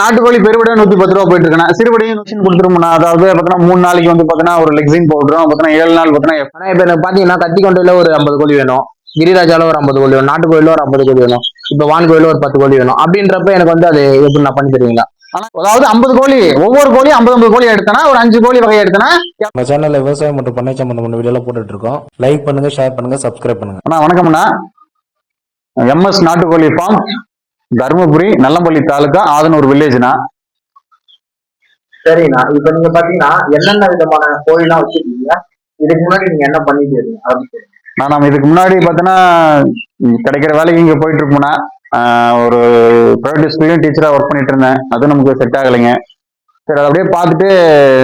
நாட்டுக்கோழி பெருவிட நூத்தி பத்து ரூபா போயிட்டு இருக்கேன் சிறுபடியும் மிஷின் கொடுத்துருமோண்ணா அதாவது பாத்தீங்கன்னா மூணு நாளைக்கு வந்து பாத்தீங்கன்னா ஒரு லெக்ஸின் பவுடரும் பாத்தீங்கன்னா ஏழு நாள் பாத்தீங்கன்னா ஆனா இப்ப எனக்கு பாத்தீங்கன்னா கத்தி கொண்டையில ஒரு ஐம்பது கோழி வேணும். கிரிராஜால ஒரு ஐம்பது கோழி வேணும். நாட்டு கோயில ஒரு ஐம்பது கோழி வேணும். இப்ப வான் கோயில ஒரு பத்து கோழி வேணும். அப்படின்றப்ப எனக்கு வந்து அது எப்படி நான் பண்ணி தருவீங்களா? அதாவது ஐம்பது கோழி ஒவ்வொரு கோழியும் ஐம்பது ஐம்பது கோழி எடுத்தனா ஒரு அஞ்சு கோழி வகை எடுத்தனா நம்ம சேனல்ல விவசாயம் மற்றும் பண்ணை சம்பந்தமான வீடியோலாம் போட்டுட்டு இருக்கோம் லைக் பண்ணுங்க ஷேர் பண்ணுங்க சப்ஸ்கிரைப் பண்ணுங்க. அண்ணா வணக்கம்ண்ணா எம்எஸ் நாட்டுக்கோழி ஃபார்ம் தருமபுரி நல்லம்பள்ளி தாலுக்கா ஆதனூர் வில்லேஜ்னா சரிண்ணா. இப்ப நீங்க பாத்தீங்கன்னா என்னென்ன விதமான கோழி எல்லாம் வச்சிருக்கீங்க? இதுக்கு முன்னாடி நீங்க என்ன பண்ணிட்டு இருக்கீங்க நான் நம்ம இதுக்கு முன்னாடி பார்த்தோன்னா கிடைக்கிற வேலைக்கு இங்கே போயிட்டு இருக்கோம்னா ஒரு ப்ரைவேட் ஸ்கூல்லையும் டீச்சராக ஒர்க் பண்ணிட்டு இருந்தேன் அதுவும் நமக்கு செட் ஆகலைங்க. சரி அதை அப்படியே பார்த்துட்டு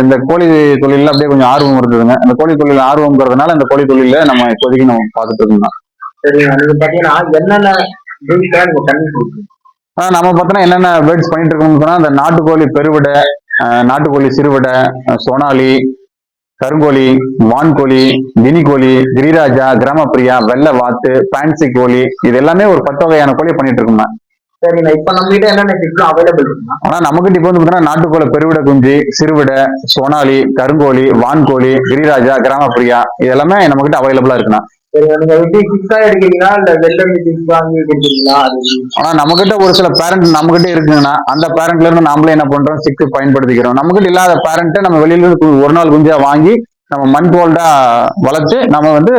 இந்த கோழி தொழிலில் அப்படியே கொஞ்சம் ஆர்வம் இருந்ததுங்க. இந்த கோழி தொழில் ஆர்வம்ங்கிறதுனால இந்த கோழி தொழில நம்ம இப்போதைக்கு நம்ம பார்த்துட்டு இருக்கோம் சரிண்ணா. நீங்க பாத்தீங்கன்னா என்னென்ன நம்ம பார்த்தோன்னா என்னென்ன பேர்ட்ஸ் பண்ணிட்டு இருக்கோம்னு சொன்னா இந்த நாட்டுக்கோழி பெருவிடை நாட்டுக்கோழி சிறுவிடை சோனாலி கருங்கோழி வான்கோழி கினிக்கோழி கிரிராஜா கிராமப்பிரியா வெள்ளை வாத்து பான்சி கோழி இது எல்லாமே ஒரு பத்து வகையான கோழி பண்ணிட்டு இருக்கோம்னா சரிண்ணா இப்ப நம்ம கிட்ட என்னென்ன டிப்ஸ் அவைலபிள் ஆனா நமக்கு இப்போ வந்து பார்த்தீங்கன்னா நாட்டுக்கோழி பெருவிடை குஞ்சு சிறுவிடை சோனாலி கருங்கோழி வான்கோழி கிரிராஜா கிராமப்பிரியா இது எல்லாமே நம்மகிட்ட அவைலபிளா இருக்குண்ணா. சரிண்ணா நீங்க எடுக்கிறீங்களா ஒரு சில பேரண்ட் நம்ம கிட்ட இருக்குங்கன்னா அந்த பேரண்ட்ல இருந்து நாமளே என்ன பண்றோம்? சிக்கு பயன்படுத்திக்கிறோம். நம்மகிட்ட இல்லாத பேரண்ட்டை நம்ம வெளியில இருந்து ஒரு நாள் குஞ்சா வாங்கி நம்ம மண் போல்டா வளர்த்து நம்ம வந்து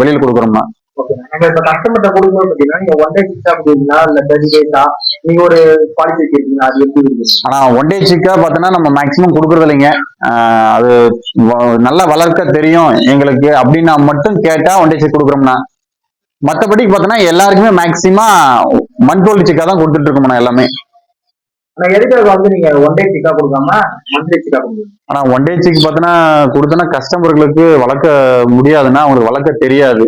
வெளியில கொடுக்குறோம்னா நம்ம இப்ப கஸ்டமர்கிட்ட கொடுக்கும்போது பாத்தீங்கன்னா நீங்க ஒன் டே ஃபிக்ஸா கொடுக்குறீங்களா இல்ல தேர்ட்டி டேஸா நீங்க ஒரு பாலிசி வச்சிருக்கீங்களா அது எப்படி இருக்கு ஆனா ஒன் டே சிக்கா பார்த்தோன்னா நம்ம மேக்ஸிமம் கொடுக்கறது இல்லைங்க. அது நல்லா வளர்க்க தெரியும் எங்களுக்கு. அப்படின்னா மட்டும் கேட்டா ஒன் டே சிக் கொடுக்குறோம்னா மற்றபடி பார்த்தோன்னா எல்லாருக்குமே மேக்சிமம் மண்போல் சிக்கா தான் கொடுத்துட்டு இருக்கோம்ண்ணா எல்லாமே. ஆனா எதுக்காக வந்து நீங்க ஒன் டே சிக்கா கொடுக்காம மந்த்லி சிக்கா கொடுக்குறீங்க? ஆனா ஒன் டே சிக் பார்த்தோன்னா கொடுத்தோன்னா கஸ்டமர்களுக்கு வளர்க்க முடியாதுன்னா அவங்களுக்கு வளர்க்க தெரியாது.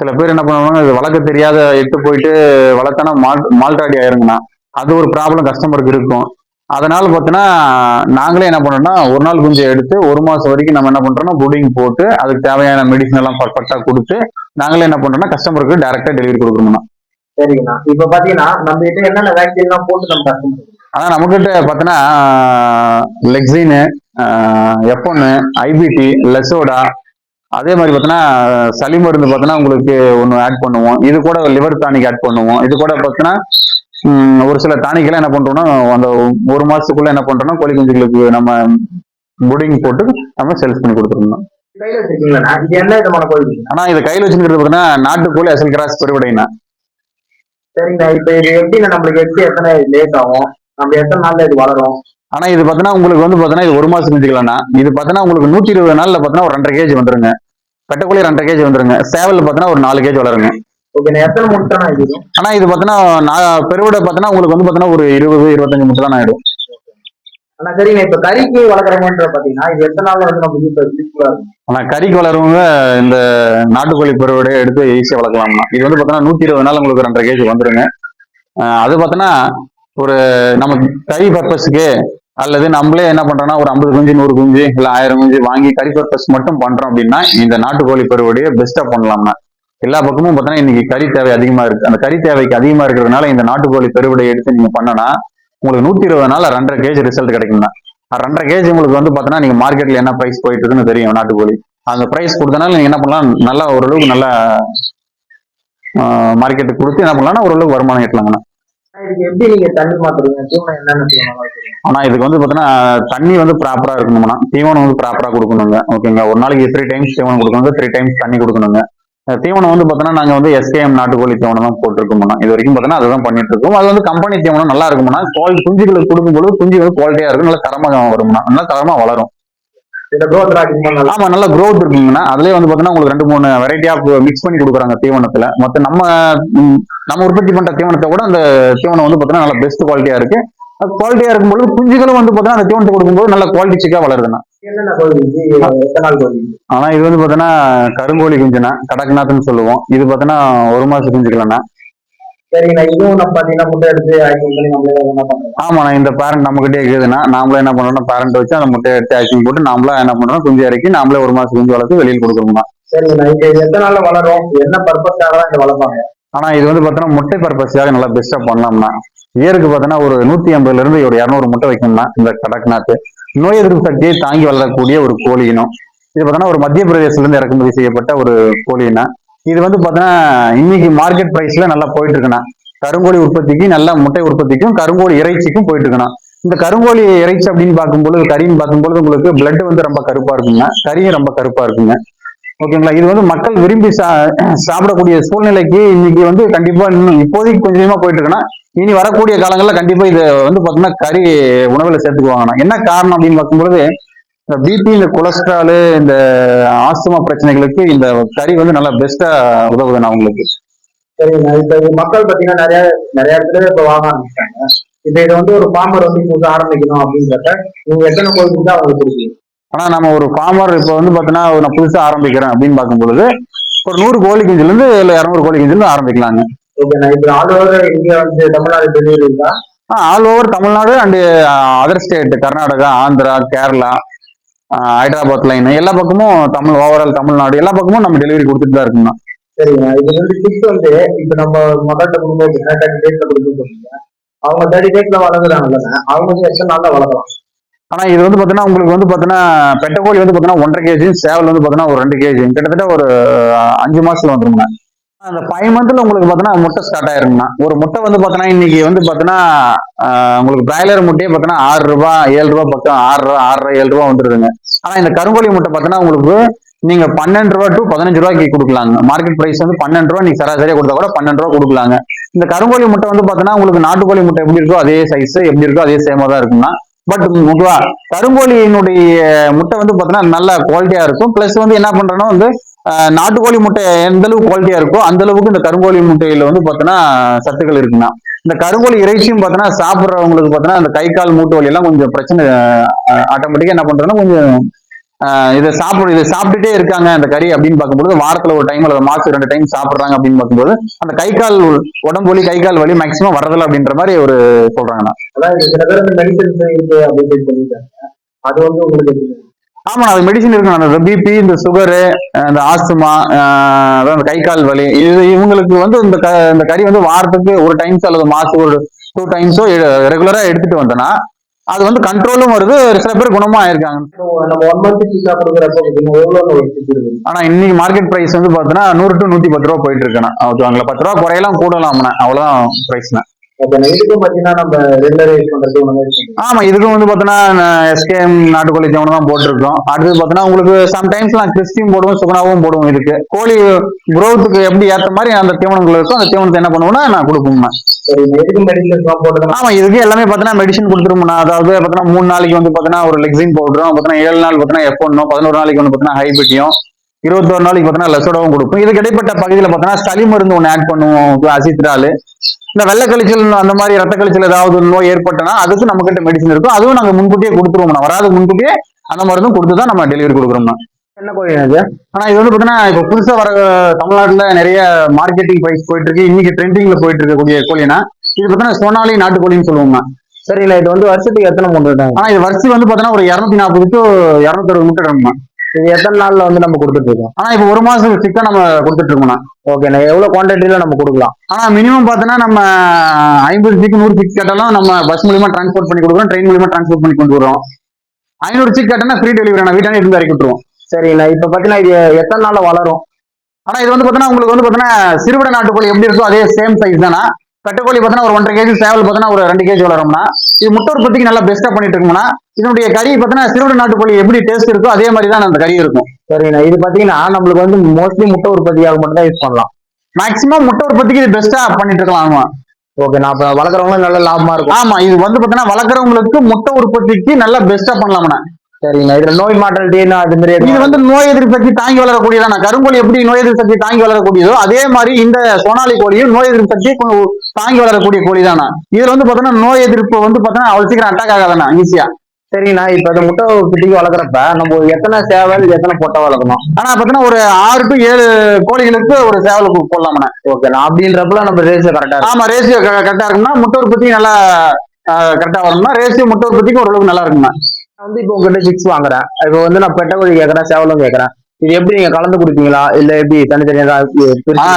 சில பேர் என்ன பண்ணுவாங்க இது வளர்க்க தெரியாத எட்டு போயிட்டு வளர்த்தனா மால் மால்டாடி ஆயிருங்கண்ணா. அது ஒரு ப்ராப்ளம் கஸ்டமருக்கு இருக்கும். அதனால பார்த்தோன்னா நாங்களே என்ன பண்ணோம்னா ஒரு நாள் குஞ்சு எடுத்து ஒரு மாசம் வரைக்கும் நம்ம என்ன பண்றோம்னா புடிங் போட்டு அதுக்கு தேவையான மெடிசன் எல்லாம் பர்ஃபெக்டா கொடுத்து நாங்களே என்ன பண்றோம்னா கஸ்டமருக்கு டைரக்டா டெலிவரி கொடுக்கணும்னா சரிங்கண்ணா. இப்ப பாத்தீங்கன்னா நம்ம கிட்ட என்னென்ன வேக்சின் எல்லாம் போட்டு நம்ம கஸ்டமர் ஆனா நம்மகிட்ட பார்த்தோன்னா லெக்ஸினு எஃப் ஒன்னு ஐபிடி லெசோடா அதே மாதிரி பார்த்தோன்னா சளி மருந்து பார்த்தோன்னா உங்களுக்கு ஒன்று ஆட் பண்ணுவோம். இது கூட லிவர் டானிக் ஆட் பண்ணுவோம். இது கூட பார்த்தோன்னா ஒரு சில டானிக்கெல்லாம் என்ன பண்றோம்னா அந்த ஒரு மாசத்துக்குள்ள என்ன பண்றோம்னா கோழி குஞ்சுகளுக்கு நம்ம புடிங் போட்டு நம்ம சேல்ஸ் பண்ணி கொடுத்துருந்தோம் ஆனா இது கையில் வச்சுக்கிறது பார்த்தீங்கன்னா நாட்டுக்கோழி அசல் கிராஸ் பெருவிடைனா. சரிங்கண்ணா இப்ப இது எப்படிண்ணா நம்மளுக்கு எப்படி எத்தனை லேட் ஆகும்? நம்ம எத்தனை நாள்ல இது வளரும்? ஆனா இது பார்த்தோன்னா உங்களுக்கு வந்து பார்த்தோன்னா இது ஒரு மாசம் குஞ்சுக்கலாம்னா இது பார்த்தோன்னா உங்களுக்கு நூத்தி இருபது நாள்ல பார்த்தோன்னா ஒரு ரெண்டரை கேஜி வந்துருங்க. பெட்டக்கோழி ரெண்டரை கேஜி வந்துருங்க. சேவல் பார்த்தோன்னா ஒரு நாலு கேஜி வளருங்க? ஆனா இது பார்த்தோன்னா நான் பெருவிட பார்த்தோன்னா உங்களுக்கு வந்து பார்த்தோன்னா ஒரு இருபது இருபத்தஞ்சு முட்டை தான் ஆயிடும். ஆனா சரிண்ணா இப்ப கறிக்கு வளர்க்குறவன்ற பாத்தீங்கன்னா இது எத்தனை நாள்ல வந்து நம்ம யூஸ் யூஸ்ஃபுல்லா இருக்கும்? ஆனா கறிக்கு வளருவங்க இந்த நாட்டுக்கோழி பெருவிடையை எடுத்து ஈஸியா வளர்க்கலாம்னா இது வந்து பார்த்தோன்னா நூத்தி இருபது நாள் உங்களுக்கு ரெண்டரை கேஜி வந்துருங்க. அது பார்த்தோன்னா ஒரு நம்ம கறி பர்பஸ்க்கு அல்லது நம்மளே என்ன பண்றோம்னா ஒரு ஐம்பது குஞ்சு நூறு குஞ்சு இல்ல ஆயிரம் குஞ்சு வாங்கி கறி பர்பஸ் மட்டும் பண்றோம் அப்படின்னா இந்த நாட்டுக்கோழி பருவடைய பெஸ்டா பண்ணலாம்னா. எல்லா பக்கமும் பார்த்தோன்னா இன்னைக்கு கறி தேவை அதிகமா இருக்கு. அந்த கறி தேவைக்கு அதிகமா இருக்கிறதுனால இந்த நாட்டுக்கோழி பெருவடையை எடுத்து நீங்க பண்ணனா உங்களுக்கு நூத்தி இருபது நாள் ரெண்டரை கேஜி ரிசல்ட் கிடைக்கும்னா. ரெண்டரை கேஜி உங்களுக்கு வந்து பார்த்தோன்னா நீங்க மார்க்கெட்ல என்ன பிரைஸ் போயிட்டு இருக்குன்னு தெரியும் நாட்டுக்கோழி. அந்த பிரைஸ் கொடுத்தனால நீங்க என்ன பண்ணலாம்? நல்லா ஓரளவுக்கு நல்ல மார்க்கெட்டுக்கு கொடுத்து என்ன பண்ணலாம்னா ஓரளவுக்கு வருமானம் ஈட்டலாங்கண்ணா. எப்படி நீங்க தண்ணி மாத்துறீங்க? தீவனம் என்னென்ன ஆனா இதுக்கு வந்து பாத்தீங்கன்னா தண்ணி வந்து ப்ராப்பரா இருக்கணும்னா தீவனம் வந்து ப்ராப்பரா கொடுக்கணுங்க. ஓகேங்களா? ஒரு நாளைக்கு த்ரீ டைம்ஸ் தீவனம் கொடுக்கணுங்க. த்ரீ டைம்ஸ் தண்ணி கொடுக்கணுங்க. தீவனம் வந்து பாத்தீங்கன்னா நாங்க வந்து எஸ்கேஎம் நாட்டுக்கோழி தீவனம் தான் போட்டிருக்கோம்னா இது வரைக்கும் பாத்தீங்கன்னா அதுதான் பண்ணிட்டு இருக்கோம் அது வந்து கம்பெனி தீவனம் நல்லா இருக்கும்னா குவாலி குஞ்சுகளுக்கு கொடுக்கும்போது குஞ்சு வந்து குவாலிட்டியா இருக்கும் நல்லா தரமாக வரும்னா நல்லா தரமா வளரும் இதுல growth அதிகமா நல்லா ஆமா நல்ல growth இருக்குங்கண்ணா. அதுலயே வந்து பாத்தீங்கன்னா உங்களுக்கு ரெண்டு மூணு வெரைட்டி ஆஃப் மிக்ஸ் பண்ணி கொடுக்குறாங்க தீவனத்துல. மொத்த நம்ம நம்ம உற்பத்தி பண்ற தீவனத்தை கூட அந்த தீவனம் வந்து பாத்தீங்கன்னா நல்ல பெஸ்ட் குவாலிட்டியா இருக்கு. குவாலிட்டியா இருக்கும்போது குஞ்சுகளும் வந்து பாத்தீங்கன்னா அந்த தீவனத்தை கொடுக்கும்போது நல்ல குவாலிட்டி சிக்கா வளருதுண்ணா? ஆனா இது வந்து பாத்தீங்கன்னா கருங்கோழி குஞ்சுனா கடக்நாத்னு சொல்லுவோம். இது பாத்தீங்கன்னா ஒரு மாசம் குஞ்சுக்கலண்ணா சரிங்கண்ணா இதுவும் நம்ம பாத்தீங்கன்னா முட்டை எடுத்து ஆக்டிங் பண்ணி நம்மளே என்ன பண்றோம் ஆமாண்ணா இந்த பேரண்ட் நம்மகிட்டே இருக்குதுன்னா நாமளே என்ன பண்றோம்னா பேரண்ட் வச்சு அந்த முட்டையை எடுத்து ஆக்டிங் போட்டு நாமளா என்ன பண்றோம் குஞ்சு இறக்கி நாமளே ஒரு மாசம் குஞ்சு வளர்த்து வெளியில் கொடுக்குறோம்னா சரிங்கண்ணா இது எத்தனை நாள்ல வளரும்? என்ன பர்பஸ்க்காக தான் இதை வளர்ப்பாங்க? ஆனா இது வந்து பாத்தீங்கன்னா முட்டை பர்பஸ்க்காக நல்லா பெஸ்டா பண்ணலாம்னா இயருக்கு பார்த்தோன்னா ஒரு நூத்தி ஐம்பதுல இருந்து ஒரு இரநூறு முட்டை வைக்கணும்னா இந்த கடக்நாத் நோய் எதிர்ப்பு சக்தியை தாங்கி வளரக்கூடிய ஒரு கோழி இனம் இது பார்த்தோன்னா ஒரு மத்திய பிரதேசத்துல இருந்து இறக்குமதி செய்யப்பட்ட ஒரு கோழி இனம் இது வந்து பார்த்தீங்கன்னா இன்னைக்கு மார்க்கெட் ப்ரைஸ்ல நல்லா போயிட்டு இருக்குண்ணா கருங்கோழி உற்பத்திக்கு நல்ல முட்டை உற்பத்திக்கும் கருங்கோழி இறைச்சிக்கும் போயிட்டு இருக்கணும் இந்த கருங்கோழி இறைச்சி அப்படின்னு பார்க்கும்பொழுது கறின்னு பார்க்கும்பொழுது உங்களுக்கு பிளட் வந்து ரொம்ப கருப்பா இருக்குங்க. கறியும் ரொம்ப கருப்பா இருக்குங்க. ஓகேங்களா? இது வந்து மக்கள் விரும்பி சா சாப்பிடக்கூடிய சூழ்நிலைக்கு இன்னைக்கு வந்து கண்டிப்பா இன்னும் இப்போதைக்கு கொஞ்சம் கொஞ்சமா போயிட்டு இருக்குன்னா இனி வரக்கூடிய காலங்களில் கண்டிப்பா இதை வந்து பார்த்தீங்கன்னா கறி உணவுல சேர்த்துக்குவாங்கண்ணா. என்ன காரணம் அப்படின்னு பார்க்கும்பொழுது இந்த பிபி இந்த கொலஸ்ட்ரால் இந்த ஆஸ்துமா பிரச்சனைகளுக்கு இந்த கறி வந்து நல்லா பெஸ்டா உதவுதுண்ணா உங்களுக்கு. சரிங்க இப்ப இது மக்கள் பாத்தீங்கன்னா நிறைய நிறைய இடத்துல இப்ப வாங்க ஆரம்பிச்சிட்டாங்க. இப்ப இதை வந்து ஒரு ஃபார்மர் வந்து புதுசா ஆரம்பிக்கணும் அப்படின்றத நீங்க எத்தனை கோழிக்கு தான் அவங்களுக்கு கொடுப்பீங்க ஆனா நம்ம ஒரு ஃபார்மர் இப்போ வந்து பார்த்தீங்கன்னா நான் புதுசா ஆரம்பிக்கிறேன் அப்படின்னு பார்க்கும்பொழுது ஒரு நூறு கோழி குஞ்சுல இருந்து இல்ல இரநூறு கோழி குஞ்சுல இருந்து ஆரம்பிக்கலாங்க. ஓகே நான் இப்ப ஆல் ஓவர் இந்தியா வந்து Tamil Nadu delivery all over Tamil Nadu and other state Karnataka Andhra Kerala Hyderabad line எல்லா பக்கமும் தமிழ் ஓவரால் தமிழ்நாடு எல்லா பக்கமும் நம்ம டெலிவரி கொடுத்துட்டு தான் இருக்கோம் சரிங்க இது வந்து டிப்ஸ் வந்து இப்ப நம்ம மக்கள்கிட்ட கொடுக்கும்போது தேர்ட்டி டேஸ்ல கொடுக்க சொல்றீங்க அவங்க தேர்ட்டி டேஸ்ல வளர்க்குறாங்கல்ல அவங்க வந்து எத்தனை நாள்ல வளர்க்கலாம்? ஆனா இது வந்து பாத்தீங்கன்னா உங்களுக்கு வந்து பாத்தீங்கன்னா பெட்டகோழி வந்து பாத்தீங்கன்னா ஒன்றரை கேஜி சேவல் வந்து பாத்தீங்கன்னா ஒரு ரெண்டு கேஜி கிட்டத்தட்ட ஒரு அஞ்சு மாசத்துல வந்துருங்க அந்த ஃபைவ் மந்த்ல உங்களுக்கு பாத்தீங்கன்னா முட்டை ஸ்டார்ட் ஆயிருங்கண்ணா. ஒரு முட்டை வந்து பாத்தீங்கன்னா இன்னைக்கு வந்து பாத்தீங்கன்னா உங்களுக்கு பிராய்லர் முட்டையே பாத்தீங்கன்னா ஆறு ரூபா ஏழு ரூபா பக்கம் ஆறு ரூபா ஆறரை ஏழு ரூபா வந்துருதுங்க. ஆனா இந்த கருங்கோழி முட்டை பாத்தீங்கன்னா உங்களுக்கு நீங்க பன்னெண்டு ரூபா டு பதினஞ்சு ரூபாய்க்கு கொடுக்கலாங்க. மார்க்கெட் பிரைஸ் வந்து பன்னெண்டு ரூபா நீங்க சராசரியா கொடுத்தா கூட பன்னெண்டு ரூபா கொடுக்கலாங்க. இந்த கருங்கோழி முட்டை வந்து பாத்தீங்கன்னா உங்களுக்கு நாட்டுக்கோழி முட்டை எப்படி இருக்கோ அதே சைஸ் எப்படி இருக்கோ அதே சேமா தான் இருக்கும்னா பட் ஓகேவா கருங்கோழியினுடைய முட்டை வந்து பாத்தீங்கன்னா நல்ல குவாலிட்டியா இருக்கும். பிளஸ் வந்து என்ன பண்றேன்னா வந்து நாட்டுக்கோழி முட்டை எந்த அளவுக்கு குவாலிட்டியா இருக்கோ அந்த அளவுக்கு இந்த கருங்கோழி முட்டையில வந்து பாத்தீங்கன்னா சத்துக்கள் இருக்குன்னா இந்த கருங்கோழி இறைச்சியும் பார்த்தோன்னா சாப்பிட்றவங்களுக்கு பார்த்தோன்னா அந்த கை கால் மூட்டு வலி எல்லாம் கொஞ்சம் பிரச்சனை ஆட்டோமேட்டிக்கா என்ன பண்றதுன்னா கொஞ்சம் இதை சாப்பிடு இதை சாப்பிட்டுட்டே இருக்காங்க அந்த கறி அப்படின்னு பார்க்கும்போது வாரத்துல ஒரு டைம் அல்லது மாசம் ரெண்டு டைம் சாப்பிடுறாங்க அப்படின்னு பார்க்கும்போது அந்த கை கால் உடம்பு வலி கை கால் வலி மேக்சிமம் வரதில்லை அப்படின்ற மாதிரி ஒரு சொல்றாங்கண்ணா. அது வந்து உங்களுக்கு எப்படி? ஆமா அது மெடிசன் இருக்கு அந்த பிபி இந்த சுகரு இந்த ஆஸ்துமா அதான் அந்த கை கால் வலி. இது இவங்களுக்கு வந்து இந்த க- இந்த கறி வந்து வாரத்துக்கு ஒரு டைம்ஸ் அல்லது மாசம் ஒரு டூ டைம்ஸோ ரெகுலரா எடுத்துட்டு வந்தேன்னா அது வந்து கண்ட்ரோலும் வருது சில பேர் குணமா ஆயிருக்காங்க. ஆனா இன்னைக்கு மார்க்கெட் பிரைஸ் வந்து பாத்தீங்கன்னா நூறு டு நூத்தி பத்து ரூபா போயிட்டு இருக்குண்ணா. ஓகேங்களா பத்து ரூபா குறையலாம் கூடலாம்ண்ணா. அவ்வளவுதான் பிரைஸ்ண்ணா ஆமா இதுக்கும் வந்து பாத்தீங்கன்னா எஸ்கேஎம் நாட்டுக்கோழி தீவனம் தான் போட்டிருக்கோம். அடுத்தது பாத்தீங்கன்னா உங்களுக்கு சம்டைம்ஸ் நான் கிறிஸ்டியும் போடுவோம் சுகனாவும் போடுவோம் இதுக்கு. கோழி குரோத்துக்கு எப்படி ஏத்த மாதிரி அந்த தீவனங்கள் இருக்கும் அந்த தீவனத்தை என்ன பண்ணுவோம்னா நான் போட்டுக்கலாம் ஆமா இதுக்கு எல்லாமே பாத்தீங்கன்னா மெடிசன் கொடுத்துருவோம்ண்ணா. அதாவது பாத்தீங்கன்னா மூணு நாளைக்கு வந்து பாத்தீங்கன்னா ஒரு லெக்ஸின் பவுடரும் பாத்தீங்கன்னா ஏழு நாள் பாத்தீங்கன்னா எஃப் ஒன்னும் பதினோரு நாளைக்கு வந்து பாத்தீங்கன்னா ஹைபிட்டியும் இருபத்தோரு நாளைக்கு பாத்தீங்கன்னா லெசோடாவும் கொடுப்போம். இதுக்கு இடைப்பட்ட பகுதியில் பாத்தீங்கன்னா சளி மருந்து ஒன்று ஆட் பண்ணுவோம் அசித்ரால். இந்த வெள்ளை கழிச்சல் அந்த மாதிரி ரத்த கழிச்சல் ஏதாவது நோய் ஏற்பட்டனா அதுக்கு நம்ம கிட்ட மெடிசன் இருக்கும். அதுவும் நாங்க முன்கூட்டியே கொடுத்துருவோம்ண்ணா வராது முன்கூட்டியே அந்த மருந்தும் கொடுத்து தான் நம்ம டெலிவரி கொடுக்குறோம்ண்ணா என்ன கோழி அது? ஆனா இது வந்து பாத்தீங்கன்னா இப்போ புதுசா வர தமிழ்நாட்டுல நிறைய மார்க்கெட்டிங் பிரைஸ் போயிட்டு இருக்கு இன்னைக்கு ட்ரெண்டிங்ல போயிட்டு இருக்கக்கூடிய கோழினா இது பாத்தீங்கன்னா சோனாலி நாட்டுக்கோழின்னு சொல்லுவோம்ண்ணா சரிண்ணா இது வந்து வருஷத்துக்கு எத்தனை கொண்டுட்டாங்க ஆனா இது வருஷம் வந்து பாத்தீங்கன்னா ஒரு இரநூத்தி நாற்பது டு இரநூத்தி முட்டை இடம்ண்ணா இது எத்தனை நாள்ல வந்து நம்ம கொடுத்துட்டு இருக்கோம்? ஆனா இப்போ ஒரு மாசம் சிக்கா நம்ம கொடுத்துட்டு இருக்கோம்ண்ணா ஓகேண்ணா எவ்வளவு குவான்டிட்டியில நம்ம கொடுக்கலாம்? ஆனா மினிமம் பாத்தீங்கன்னா நம்ம ஐம்பது சிக் நூறு சிக் கேட்டாலும் நம்ம பஸ் மூலியமா டிரான்ஸ்போர்ட் பண்ணி கொடுக்குறோம் ட்ரெயின் மூலியமா டிரான்ஸ்போர்ட் பண்ணி கொண்டு வரோம் ஐநூறு சிக் கேட்டா ஃப்ரீ டெலிவரி நான் வீட்டானே இருந்து இறக்கி விட்டுருவோம். சரிண்ணா இப்ப பாத்தீங்கன்னா இது எத்தனை நாள்ல வளரும்? ஆனா இது வந்து பாத்தீங்கன்னா உங்களுக்கு வந்து பாத்தீங்கன்னா சிறுவிட நாட்டுக்கோழி எப்படி இருக்கோ அதே சேம் சைஸ் தானா பெட்டக்கோழி பாத்தீங்கன்னா ஒரு ஒன்றரை கேஜி சேவல் பாத்தீங்கன்னா ஒரு ரெண்டு கேஜி வளரும்னா இது முட்டை உற்பத்திக்கு நல்லா பெஸ்டா பண்ணிட்டு இருக்கோம்னா இதனுடைய கறி பாத்தீங்கன்னா சிறுவிட நாட்டுக்கோழி எப்படி டேஸ்ட் இருக்கோ அதே மாதிரி தான் அந்த கறி இருக்கும். சரிண்ணா இது பாத்தீங்கன்னா நம்மளுக்கு வந்து மோஸ்ட்லி முட்டை உற்பத்தியாக மட்டும் தான் யூஸ் பண்ணலாம். மேக்ஸிமம் முட்டை உற்பத்திக்கு இது பெஸ்டா பண்ணிட்டு இருக்கலாம் ஆமா. ஓகே நான் இப்ப வளர்க்குறவங்களும் நல்ல லாபமா இருக்கும். ஆமா இது வந்து பாத்தீங்கன்னா வளர்க்குறவங்களுக்கு முட்டை உற்பத்திக்கு நல்லா பெஸ்டா பண்ணலாம்னா சரிண்ணா இதுல நோய் மாற்றல் அது மாதிரி இது வந்து நோய் எதிர்ப்பு சக்தி தாங்கி வளரக்கூடியதான கருங்கோழி எப்படி நோய் எதிர்ப்பு சக்தி தாங்கி வளரக்கூடியதோ அதே மாதிரி இந்த சோனாலி கோழியும் நோய் எதிர்ப்பு சக்தி தாங்கி வளரக்கூடிய கோழி தானா இதுல வந்து பாத்தீங்கன்னா நோய் எதிர்ப்பு வந்து பாத்தீங்கன்னா அவ்வளவு சீக்கிரம் அட்டாக் ஆகாதானா? ஈஸியா சரிண்ணா இப்ப இந்த முட்டை உற்பத்திக்கு வளர்க்குறப்ப நம்ம எத்தனை சேவல் எத்தனை பொட்டை வளர்க்கணும்? ஆனா பாத்தீங்கன்னா ஒரு ஆறு டு ஏழு கோழிகளுக்கு ஒரு சேவல் போடலாம்ண்ணா ஓகேண்ணா. அப்படின்றப்பல நம்ம ரேஸ் கரெக்டா ஆமா ரேஷியோ கரெக்டா இருக்கும்னா முட்டை உற்பத்தி நல்லா கரெக்டா வரணும்னா ரேஷியோ முட்டை உற்பத்திக்கு ஓரளவுக்கு நல்லா இருக்கும்ண்ணா. நான் வந்து இப்போ உங்ககிட்ட சிக்ஸ் வாங்குறேன். இப்போ வந்து நான் பெட்டை கோழி கேட்கறேன் சேவலும் கேட்கறேன் இது எப்படி நீங்க கலந்து குடிப்பீங்களா? இல்ல எப்படி தனித்தனியா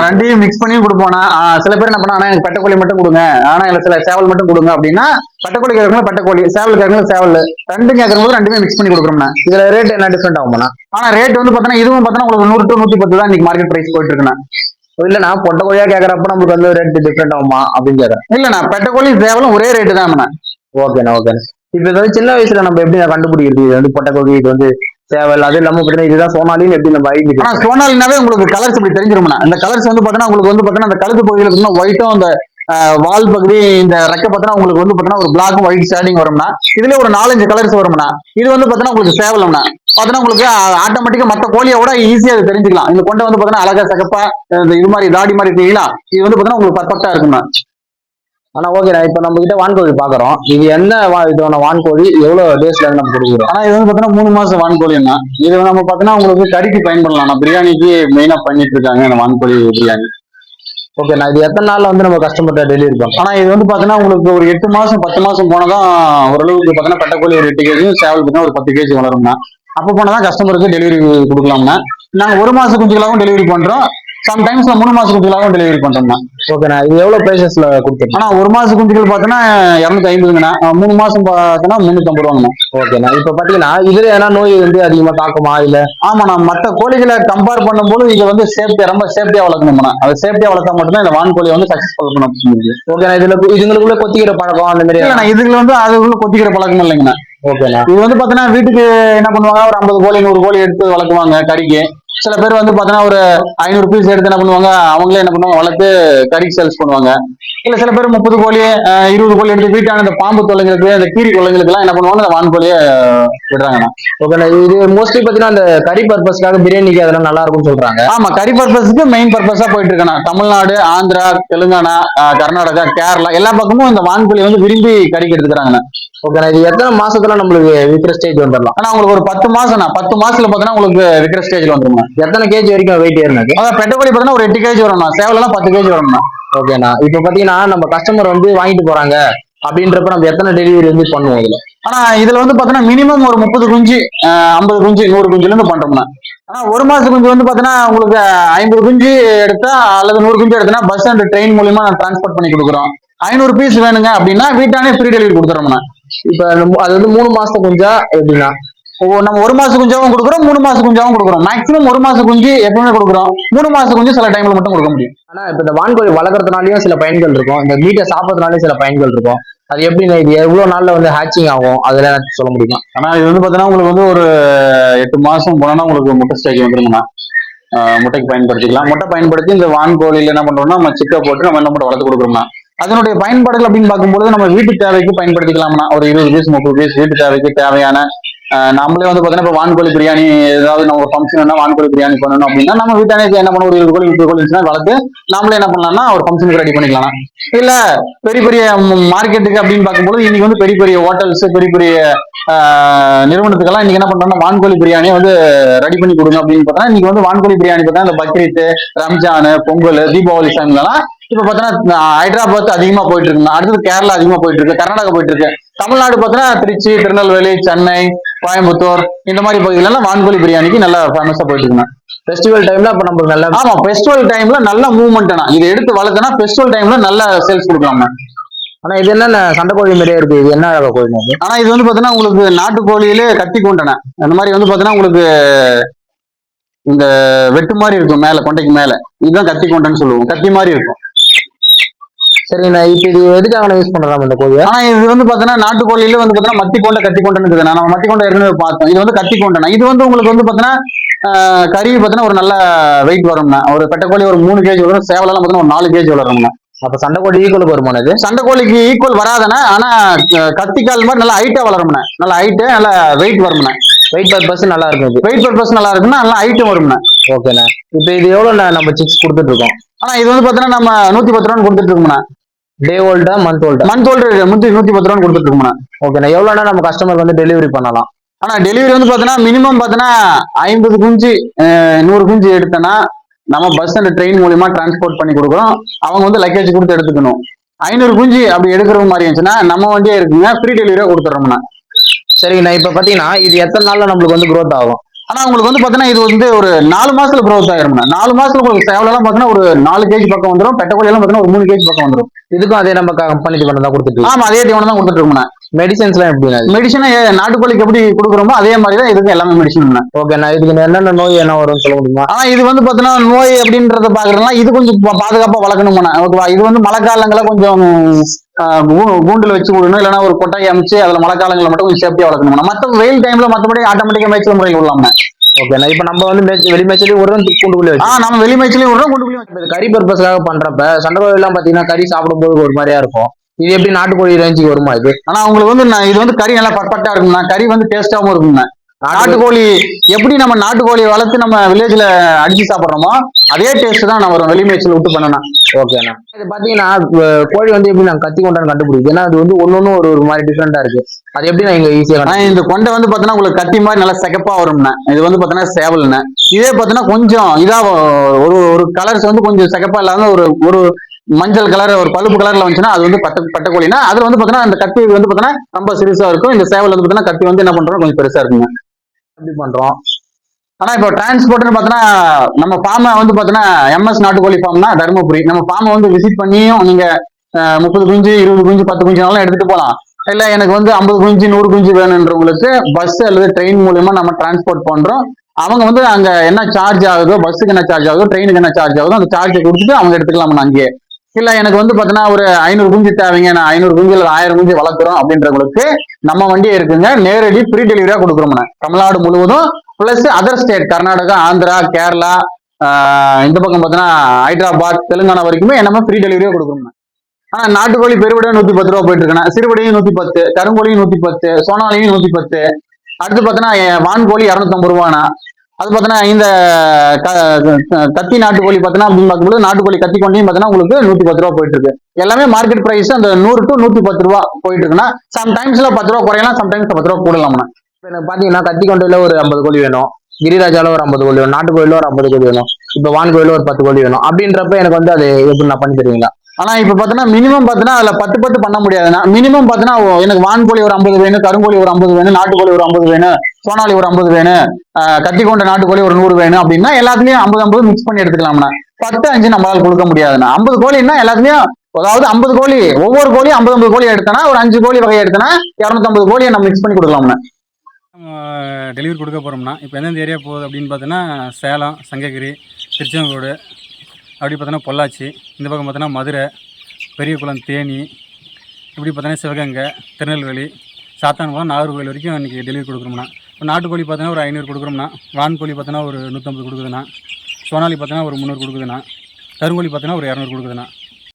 ரெண்டையும் மிக்ஸ் பண்ணி கொடுப்போம்னா சில பேர் என்ன பண்ணா "அண்ணா, எனக்கு பெட்டக்கோழி மட்டும் கொடுங்க. ஆனா இல்ல சில சேவல் மட்டும் கொடுங்க அப்படின்னா பெட்டக்கோழி கேட்கறவங்க பெட்டக்கோழி சேவல் கேட்கறவங்க சேவல். ரெண்டும் கேட்கறவங்க ரெண்டுமே மிக்ஸ் பண்ணி கொடுக்குறோம்னா இதுல ரேட் என்ன டிஃபரெண்ட் ஆகும்னா ஆனா ரேட் வந்து பாத்தீங்கன்னா இதுவும் பாத்தீங்கன்னா உங்களுக்கு நூறு டு நூத்தி பத்து தான் இன்னைக்கு மார்க்கெட் பிரைஸ் போயிட்டு இருக்குண்ணா. இல்ல நான் பொட்டை கோழியா கேக்குறப்ப நம்மளுக்கு வந்து ரேட் டிஃபரெண்ட் ஆகுமா அப்படின்னு கேக்குறேன் இல்லண்ணா பெட்டக்கோழி சேவலும் ஒரே ரேட்டு தான் ஓகேண்ணா ஓகேண்ணா இப்ப இது வந்து சின்ன வயசுல நம்ம எப்படி கண்டுபிடிக்கிறது? இது வந்து பொட்டை கோழி இது வந்து சேவல் அது இல்லாம பாத்தீங்கன்னா இதுதான் சோனாலின்னு எப்படி நம்ம ஐடென்டிஃபை ஆனா சோனாலினாவே உங்களுக்கு கலர்ஸ் இப்படி தெரிஞ்சிரும்ண்ணா. இந்த கலர்ஸ் வந்து பாத்தீங்கன்னா உங்களுக்கு வந்து பாத்தீங்கன்னா அந்த கழுத்து பகுதியில் பார்த்தீங்கன்னா ஒயிட்டும் அந்த வால் பகுதி இந்த ரெக்கை பார்த்தீங்கன்னா உங்களுக்கு வந்து பாத்தீங்கன்னா ஒரு பிளாக்கும் ஒயிட் ஷேடிங் வரும்னா இதுல ஒரு நாலஞ்சு கலர்ஸ் வரும்னா இது வந்து பாத்தீங்கன்னா உங்களுக்கு சேவலம்னா பாத்தீங்கன்னா உங்களுக்கு ஆட்டோமேட்டிக்கா மத்த கோழியோட ஈஸியா அது தெரிஞ்சுக்கலாம். இந்த கொண்டை வந்து பாத்தீங்கன்னா அழகா சகப்பா இந்த இது மாதிரி தாடி மாதிரி இருக்கீங்களா? இது வந்து பாத்தீங்கன்னா உங்களுக்கு பர்ஃபெக்டா இருக்கும்ண்ணா ஆனா ஓகேண்ணா இப்ப நம்ம கிட்ட வான்கோழி பாக்குறோம். இது என்ன இதோட வான்கோழி? எவ்வளவு டேஸ்ல நம்ம கொடுக்குறோம்? ஆனா இது வந்து பாத்தீங்கன்னா மூணு மாசம் வான்கோழின்னா இது நம்ம பாத்தீங்கன்னா உங்களுக்கு கறிக்கு பயன்படலாம். நான் பிரியாணிக்கு மெயினா பண்ணிட்டு இருக்காங்க இந்த வான்கோழி பிரியாணி. ஓகேண்ணா இது எத்தனை நாள்ல வந்து நம்ம கஸ்டமர்கிட்ட டெலிவரி பண்ணலாம் ஆனா இது வந்து பாத்தீங்கன்னா உங்களுக்கு ஒரு எட்டு மாசம் பத்து மாசம் போனதான் ஓரளவுக்கு பாத்தீங்கன்னா பெட்டக்கோழி ஒரு எட்டு கேஜி சேவல் பாத்தீங்கன்னா ஒரு பத்து கேஜி வளரும்னா. அப்ப போனதான் கஸ்டமருக்கு டெலிவரி கொடுக்கலாம்னா. நாங்க ஒரு மாச குஞ்சுகளாகவும் டெலிவரி பண்றோம். சம்டைம்ஸ்ல மூணு மாச குஞ்சுகளாகவும் டெலிவரி பண்றோம்னா ஓகேண்ணா இது எவ்வளவு பிரைசஸ்ல கொடுத்துருக்கோம் ஆனா ஒரு மாச குஞ்சுகள் பாத்தீங்கன்னா இரநூத்தி ஐம்பதுங்கண்ணா மூணு மாசம் பார்த்தோன்னா முன்னூத்தி ஐம்பது ரூபாங்கண்ணா ஓகேண்ணா இப்ப பாத்தீங்கன்னா இதுல ஏன்னா நோய் வந்து அதிகமா தாக்குமா இல்ல? ஆமாண்ணா மற்ற கோழிகளை கம்பேர் பண்ணும்போது இது வந்து சேஃப்டியா ரொம்ப சேஃப்டியா வளர்க்கணும்னா அது சேஃப்டியா வளர்த்தா மட்டும்தான் இந்த வான்கோழி வந்து சக்சஸ்ஃபுல் பண்ண முடியும். ஓகேண்ணா இதுல இதுங்களுக்குள்ள கொத்திக்கிற பழக்கம் அந்த மாதிரி இதுல வந்து அதுக்குள்ள கொத்திக்கிற பழக்கம் இல்லைங்கண்ணா. ஓகேண்ணா. இது வந்து பாத்தீங்கன்னா வீட்டுக்கு என்ன பண்ணுவாங்க? ஒரு ஐம்பது கோழி நூறு கோழி எடுத்து வளர்க்குவாங்க கறிக்கு. சில பேர் வந்து பாத்தீங்கன்னா ஒரு ஐநூறு பீஸ் எடுத்து என்ன பண்ணுவாங்க? அவங்களே என்ன பண்ணுவாங்க? வளர்த்து கறிக்கு சேல்ஸ் பண்ணுவாங்க. இல்ல சில பேர் முப்பது கோழி இருபது கோழி எடுத்து வீட்டான இந்த பாம்பு தொல்லைங்களுக்கு இந்த கீரி தொல்லைங்களுக்கு எல்லாம் என்ன பண்ணுவாங்க? இந்த வான்கோழியை விடுறாங்கண்ணா ஓகேண்ணா இது மோஸ்ட்லி பாத்தீங்கன்னா அந்த கறி பர்பஸ்க்காக பிரியாணிக்கு அதெல்லாம் நல்லா இருக்கும்னு சொல்றாங்க. ஆமா கறி பர்பஸ்க்கு மெயின் பர்பஸா போயிட்டு இருக்கேன் தமிழ்நாடு ஆந்திரா தெலுங்கானா கர்நாடகா கேரளா எல்லா பக்கமும் இந்த வான்கோழி வந்து விரும்பி கறிக்கு எடுத்துக்கிறாங்கண்ணா ஓகேண்ணா இது எத்தனை மாசத்துல நம்மளுக்கு விற்கிற ஸ்டேஜ் வந்துடலாம் ஆனா உங்களுக்கு ஒரு பத்து மாசம்ண்ணா பத்து மாசத்துல பாத்தீங்கன்னா உங்களுக்கு விற்கிற ஸ்டேஜ்ல வந்துருங்க எத்தனை கேஜி வரைக்கும் வெயிட் ஏறினது அதான் பெட்டக்கோழி பாத்தீங்கன்னா ஒரு எட்டு கேஜி வரும்ண்ணா சேவலாம் பத்து கேஜி வரும்ண்ணா ஓகேண்ணா இப்போ பாத்தீங்கன்னா நம்ம கஸ்டமர் வந்து வாங்கிட்டு போறாங்க. அப்படின்றப்ப நம்ம எத்தனை டெலிவரி வந்து பண்ணுவோம் இதுல? ஆனா இதுல வந்து பாத்தீங்கன்னா மினிமம் ஒரு முப்பது குஞ்சு ஐம்பது குஞ்சு நூறு குஞ்சுல இருந்து பண்றோம்னா ஆனா ஒரு மாச குஞ்சு வந்து பாத்தீங்கன்னா உங்களுக்கு ஐம்பது குஞ்சு எடுத்தா அல்லது நூறு குஞ்சு எடுத்தா பஸ் அண்ட் ட்ரெயின் மூலியமா நான் டிரான்ஸ்போர்ட் பண்ணி கொடுக்குறோம். ஐநூறு பீஸ் வேணுங்க அப்படின்னா வீட்டானே ஃப்ரீ டெலிவரி கொடுத்துறோம்னா இப்ப அது வந்து மூணு மாசத்து குஞ்சா எப்படின்னா நம்ம ஒரு மாச குஞ்சாவும் கொடுக்குறோம் மூணு மாச குஞ்சாவும் கொடுக்குறோம். மேக்ஸிமம் ஒரு மாச குஞ்சு எப்பவுமே கொடுக்குறோம். மூணு மாச குஞ்சு சில டைம்ல மட்டும் கொடுக்க முடியும். ஆனா இப்ப இந்த வான்கோழி வளர்க்கறதுனாலயும் சில பயன்கள் இருக்கும். இந்த மீட்டை சாப்பிட்றதுனாலயும் சில பயன்கள் இருக்கும். அது எப்படின்னா இது எவ்வளவு நாள்ல வந்து ஹேச்சிங் ஆகும்? அதெல்லாம் எனக்கு சொல்ல முடியும்? ஆனா இது வந்து பாத்தீங்கன்னா உங்களுக்கு வந்து ஒரு எட்டு மாசம் போனா உங்களுக்கு முட்டை ஸ்டேஜ் வந்துருங்கண்ணா. முட்டைக்கு பயன்படுத்திக்கலாம். முட்டை பயன்படுத்தி இந்த வான்கோழியில என்ன பண்றோம்னா நம்ம சிக்கை போட்டு நம்ம என்ன பண்ண வளர்த்து கொடுக்குறோம்னா அதனுடைய பயன்பாடுகள் அப்படின்னு பார்க்கும்போது நம்ம வீட்டு தேவைக்கு பயன்படுத்திக்கலாம்னா ஒரு இருபது பீஸ் முப்பது பீஸ் வீட்டு தேவைக்கு தேவையான நம்மளே வந்து பாத்தீங்கன்னா இப்போ வான்கோழி பிரியாணி ஏதாவது நம்ம ஒரு ஃபங்க்ஷன் வான்கோழி பிரியாணி பண்ணணும் அப்படின்னா நம்ம வீட்டானே என்ன பண்ண ஒரு இருபது கோழி முப்பது கோழி இருந்துச்சுன்னா வளர்த்து நம்மளே என்ன பண்ணலாம்னா ஒரு ஃபங்க்ஷனுக்கு ரெடி பண்ணிக்கலாம் இல்ல பெரிய பெரிய மார்க்கெட்டுக்கு அப்படின்னு பார்க்கும்போது இன்னைக்கு வந்து பெரிய பெரிய ஹோட்டல்ஸ் பெரிய பெரிய நிறுவனத்துக்கெல்லாம் இன்னைக்கு என்ன பண்றாங்கன்னா வான்கோழி பிரியாணி வந்து ரெடி பண்ணி கொடுங்க அப்படின்னு பார்த்தா இன்னைக்கு வந்து வான்கோழி பிரியாணி பார்த்தா இந்த பக்ரீத் ரம்ஜான் பொங்கல் தீபாவளி டைம்லலாம் இப்ப பாத்தீங்கன்னா ஹைதராபாத் அதிகமா போயிட்டு இருக்குங்க அடுத்தது கேரளா அதிகமா போயிட்டு இருக்கு. கர்நாடகா போயிட்டு இருக்கு. தமிழ்நாடு பாத்தீங்கன்னா திருச்சி திருநெல்வேலி சென்னை கோயம்புத்தூர் இந்த மாதிரி பகுதிகளெல்லாம் வான்கோழி பிரியாணிக்கு நல்லா ஃபேமஸா போயிட்டு இருக்குங்க ஃபெஸ்டிவல் டைம்ல அப்ப நம்மளுக்கு நல்ல ஆமா ஃபெஸ்டிவல் டைம்ல நல்ல மூவ்மெண்ட் இதை எடுத்து வளர்த்தனா ஃபெஸ்டிவல் டைம்ல நல்ல சேல்ஸ் கொடுக்கலாம்ண்ணா ஆனா இது என்ன சண்டைக்கோழி மாதிரியே இருக்கு. இது என்ன ரக கோழி ஆனா இது வந்து பாத்தீங்கன்னா உங்களுக்கு நாட்டுக்கோழியிலே கத்தி கொண்டன. அந்த மாதிரி வந்து பாத்தீங்கன்னா உங்களுக்கு இந்த வெட்டு மாதிரி இருக்கும் மேல கொண்டைக்கு மேல. இதுதான் கத்தி கொண்டன்னு சொல்லுவோம். கத்தி மாதிரி இருக்கும். சரிங்கண்ணா இப்ப இது எதுக்காக யூஸ் பண்றோம் இந்த கோழியை? ஆனா இது வந்து பாத்தீங்கன்னா நாட்டுக்கோழியில வந்து பாத்தீங்கன்னா மத்தி கொண்ட கத்தி கொண்டன்னு இருக்குது. நம்ம மத்தி கொண்ட ஏற்கனவே பார்த்தோம் இது வந்து கத்தி கொண்டன இது வந்து உங்களுக்கு வந்து பாத்தீங்கன்னா கறி பாத்தீங்கன்னா ஒரு நல்ல வெயிட் வரும்னா ஒரு பெட்டக்கோழி ஒரு மூணு கேஜி வரும். சேவலாம் பாத்தீங்கன்னா ஒரு நாலு கேஜி வளரும்னா அப்ப சண்டைக்கோழி ஈக்குவலுக்கு வருமானம் இது? சண்டைக்கோழிக்கு ஈக்குவல் வராதுண்ணா. ஆனா கத்திக்கால் மாதிரி நல்லா ஹைட்டா வளரும்ண்ணா நல்ல ஹைட்டு நல்ல வெயிட் வரும்ண்ணா வெயிட் பர்பஸ் நல்லா இருக்கும் இது. வெயிட் பர்பஸ் நல்லா இருக்குன்னா நல்லா ஹைட்டும் வரும்ண்ணா ஓகேண்ணா இப்ப இது எவ்வளவு நம்ம சிக்ஸ் கொடுத்துட்டு இருக்கோம்? ஆனா இது வந்து பாத்தீங்கன்னா நம்ம நூத்தி பத்து ரூபா கொடுத்துட்டு இருக்கோம்ண்ணா டே ஓல்டா மந்த் ஓல்டா மந்த் ஓல்டு நூத்தி நூத்தி பத்து ரூபா கொடுத்துட்டு இருக்கோம்ண்ணா. ஓகேண்ணா எவ்வளோண்ணா நம்ம கஸ்டமருக்கு வந்து டெலிவரி பண்ணலாம்? ஆனா டெலிவரி வந்து பாத்தீங்கன்னா மினிமம் பாத்தீங்கன்னா ஐம்பது குஞ்சு நூறு குஞ்சு எடுத்தோன்னா நம்ம பஸ் அண்ட் ட்ரெயின் மூலியமா டிரான்ஸ்போர்ட் பண்ணி கொடுக்குறோம். அவங்க வந்து லக்கேஜ் கொடுத்து எடுத்துக்கணும். ஐநூறு குஞ்சு அப்படி எடுக்கிற மாதிரி இருந்துச்சுன்னா நம்ம வண்டியே இருக்குங்க. ஃப்ரீ டெலிவரியா கொடுத்துட்றோம்ண்ணா. சரிங்கண்ணா. இப்ப பாத்தீங்கன்னா இது எத்தனை நாள்ல நம்மளுக்கு வந்து க்ரோத் ஆகும்? ஆனா உங்களுக்கு வந்து பாத்தீங்கன்னா இது வந்து ஒரு நாலு மாசத்துல growth ஆயிரும்ண்ணா நாலு மாசத்துல உங்களுக்கு சேவல் எல்லாம் பாத்தீங்கன்னா ஒரு நாலு கேஜி பக்கம் வந்துடும் பெட்டக்கோழி எல்லாம் பாத்தீங்கன்னா ஒரு மூணு கேஜி பக்கம் வந்துடும் இதுக்கும் அதே நம்ம கம்பெனி தீவனம் தான் கொடுத்துட்டு ஆமா அதே தீவனம் தான் கொடுத்துட்டு இருக்கோம்ண்ணா மெடிசன்ஸ்லாம் எப்படிண்ணா மெடிசனை நாட்டுக்கோழிக்கு எப்படி கொடுக்குறோமோ அதே மாதிரி தான் இதுக்கு எல்லாமே மெடிசன் ஓகேண்ணா இதுக்கு என்னென்ன நோய் என்ன வரும்னு சொல்ல முடியுமா? ஆனா இது வந்து பாத்தீங்கன்னா நோய் அப்படின்றத பாக்குறதுனா இது கொஞ்சம் பாதுகாப்பா வளர்க்கணும்ண்ணா ஓகேவா? இது வந்து மழை காலங்கள கொஞ்சம் கூண்டுல வச்சு விடணும். இல்லைன்னா ஒரு கொட்டாய் அமைச்சு அதுல மழை காலங்களில் மட்டும் கொஞ்சம் சேஃப்டியா வளர்க்கணும் மத்த வெயில் டைம்ல மத்தபடி ஆட்டோமேட்டிக்கா மேய்ச்சல் முறையில் விடலாம்ண்ணா ஓகேண்ணா இப்போ நம்ம வந்து வெளி மேய்ச்சலையும் விடுறோம் கூண்டுக்குள்ளே ஆ நம்ம வெளி மேய்ச்சலையும் விடுறோம் இது கறி பர்பஸ்க்காக பண்றப்ப சண்டை கோழி எல்லாம் பாத்தீங்கன்னா கறி சாப்பிடும்போது ஒரு மாதிரியா இருக்கும். இது எப்படி நாட்டுக்கோழி ரேஞ்சுக்கு வருமா இது? ஆனா உங்களுக்கு வந்து நான் இது வந்து கறி நல்லா பர்ஃபெக்டா இருக்கும்ண்ணா கறி வந்து டேஸ்டாவும் இருக்கும்ண்ணா நாட்டுக்கோழி எப்படி நம்ம நாட்டுக்கோழியை வளர்த்து நம்ம வில்லேஜ்ல அடிச்சு சாப்பிடுறோமோ அதே டேஸ்ட் தான் நான் வரும். வெளி மேய்ச்சல் விட்டு பண்ணனா ஓகேண்ணா இது பாத்தீங்கன்னா கோழி வந்து எப்படி நான் கத்தி கொண்டான்னு கண்டுபிடிக்கும் ஏன்னா அது வந்து ஒன்னொன்னு ஒரு ஒரு மாதிரி டிஃப்ரெண்டா இருக்கு. அது எப்படி நான் இங்க ஈஸியா இந்த கொண்டை வந்து பாத்தீங்கன்னா உங்களுக்கு கத்தி மாதிரி நல்லா செகப்பா வரும்ண்ணா இது வந்து பாத்தீங்கன்னா சேவல்ண்ணா. இதே பாத்தீங்கன்னா கொஞ்சம் இதா ஒரு ஒரு கலர்ஸ் வந்து கொஞ்சம் செகப்பா இல்லாம ஒரு ஒரு மஞ்சள் கலர் ஒரு பழுப்பு கலர்ல வந்துச்சுன்னா அது வந்து பட்ட பட்டக்கோழினா அதுல வந்து பாத்தீங்கன்னா அந்த கத்தி வந்து பாத்தீங்கன்னா ரொம்ப சிறுசா இருக்கும். இந்த சேவல் வந்து பாத்தீங்கன்னா கத்தி வந்து என்ன பண்றோம்? கொஞ்சம் பெருசா இருக்குங்க. அப்படி பண்றோம். ஆனா இப்போ டிரான்ஸ்போர்ட்னு பார்த்தோன்னா நம்ம ஃபார்மை வந்து பார்த்தோன்னா எம்எஸ் நாட்டுக்கோழி ஃபார்ம்னா தருமபுரி. நம்ம ஃபார்மை வந்து விசிட் பண்ணியும் நீங்க முப்பது குஞ்சு இருபது குஞ்சு பத்து குஞ்சுனாலும் எடுத்துட்டு போகலாம் இல்ல எனக்கு வந்து ஐம்பது குஞ்சு நூறு குஞ்சு வேணுன்றவங்களுக்கு பஸ் அல்லது ட்ரெயின் மூலியமா நம்ம டிரான்ஸ்போர்ட் பண்றோம். அவங்க வந்து அங்க என்ன சார்ஜ் ஆகுதோ பஸ்ஸுக்கு என்ன சார்ஜ் ஆகுதோ ட்ரெயினுக்கு என்ன சார்ஜ் ஆகுதோ அந்த சார்ஜை கொடுத்துட்டு அவங்க எடுத்துக்கலாம் அங்கேயே இல்ல எனக்கு வந்து பாத்தீங்கன்னா ஒரு ஐநூறு குஞ்சு தேவைங்க. நான் ஐநூறு குஞ்சு இல்ல ஆயிரம் குஞ்சு வளர்க்குறோம் அப்படின்றவங்களுக்கு நம்ம வண்டியே இருக்குங்க. நேரடி ஃப்ரீ டெலிவரியா கொடுக்குறோம் தமிழ்நாடு முழுவதும் plus other state Karnataka Andhra Kerala ஆஹ் இந்த பக்கம் பார்த்தீங்கன்னா ஹைதராபாத் தெலுங்கானா வரைக்குமே நம்ம ஃப்ரீ டெலிவரியா கொடுக்குறோம் ஆனா நாட்டுக்கோழி பெருவிட நூத்தி பத்து ரூபா போயிட்டு இருக்கேன் சிறுபடியும் நூத்தி பத்து கருங்கோழியும் நூத்தி பத்து சோனாலையும் நூத்தி பத்து. அடுத்து பார்த்தீங்கன்னா வான்கோழி இரநூத்தம்பது ரூபானா அது பார்த்தீங்கன்னா இந்த கத்தி நாட்டுக்கோழி பார்த்தீங்கன்னா அப்படின்னு பார்க்கும்போது நாட்டுக்கோழி கத்தி கொண்டையும் பார்த்தீங்கன்னா உங்களுக்கு நூத்தி பத்து ரூபா போயிட்டு இருக்கு எல்லாமே மார்க்கெட் பிரைஸ் அந்த நூறு டு நூத்தி பத்து ரூபா போயிட்டு இருக்குன்னா சம்டைம்ஸ்ல பத்து ரூபா குறையலாம் சம்டைம்ஸ் பத்து ரூபா கூடலாம்னா இப்போ எனக்கு பாத்தீங்கன்னா கத்தி கொண்டையில ஒரு ஐம்பது கோழி வேணும் கிரிராஜால ஒரு ஐம்பது கோழி வேணும் நாட்டுக்கோழில ஒரு ஐம்பது கோழி வேணும் இப்போ வான் கோயில ஒரு பத்து கோழி வேணும் அப்படின்றப்ப எனக்கு வந்து அது எப்படி நான் பண்ணி தருவீங்களா? ஆனா இப்ப பாத்தீங்கன்னா மினிமம் பாத்தீங்கன்னா அதுல பத்து பத்து பண்ண முடியாதுன்னா மினிமம் பாத்தீங்கன்னா எனக்கு எனக்கு வான்கோழி ஒரு ஐம்பது வேணும் கருங்கோழி ஒரு ஐம்பது வேணும் நாட்டுக்கோழி ஒரு ஐம்பது வேணும் சோனாலி ஒரு ஐம்பது வேணும் கத்தி கொண்ட நாட்டுக்கோழி ஒரு நூறு வேணும் அப்படின்னா எல்லாத்துலயும் ஐம்பது ஐம்பது மிக்ஸ் பண்ணி எடுத்துக்கலாம்னா பத்து அஞ்சு நம்மளால கொடுக்க முடியாதுண்ணா. ஐம்பது கோழின்னா எல்லாத்துலயும் அதாவது ஐம்பது கோழி ஒவ்வொரு கோழியும் ஐம்பது ஐம்பது கோழி எடுத்தனா ஒரு அஞ்சு கோழி வகை எடுத்தனா இரநூத்தம்பது கோழியை நம்ம மிக்ஸ் பண்ணி கொடுக்கலாம்னா டெலிவரி கொடுக்க போகிறோம்னா இப்போ எந்தெந்த ஏரியா போகுது அப்படின்னு பார்த்தோன்னா சேலம் சங்ககிரி திருச்செங்கோடு அப்படி பார்த்தோன்னா பொள்ளாச்சி இந்த பக்கம் பார்த்தோன்னா மதுரை பெரியகுளம் தேனி இப்படி பார்த்தோன்னா சிவகங்கை திருநெல்வேலி சாத்தான்குளம் நாகர்கோவில் வரைக்கும் இன்றைக்கி டெலிவரி கொடுக்குறோம்னா இப்போ நாட்டுக்கோழி பார்த்தோன்னா ஒரு ஐநூறு கொடுக்குறோம்னா வான்கோழி பார்த்தோன்னா ஒரு நூற்றம்பது கொடுக்குதுண்ணா சோனாலி பார்த்தோன்னா ஒரு முந்நூறு கொடுக்குதுண்ணா கருங்கோழி பார்த்தோன்னா ஒரு இரநூறு கொடுக்குதுண்ணா.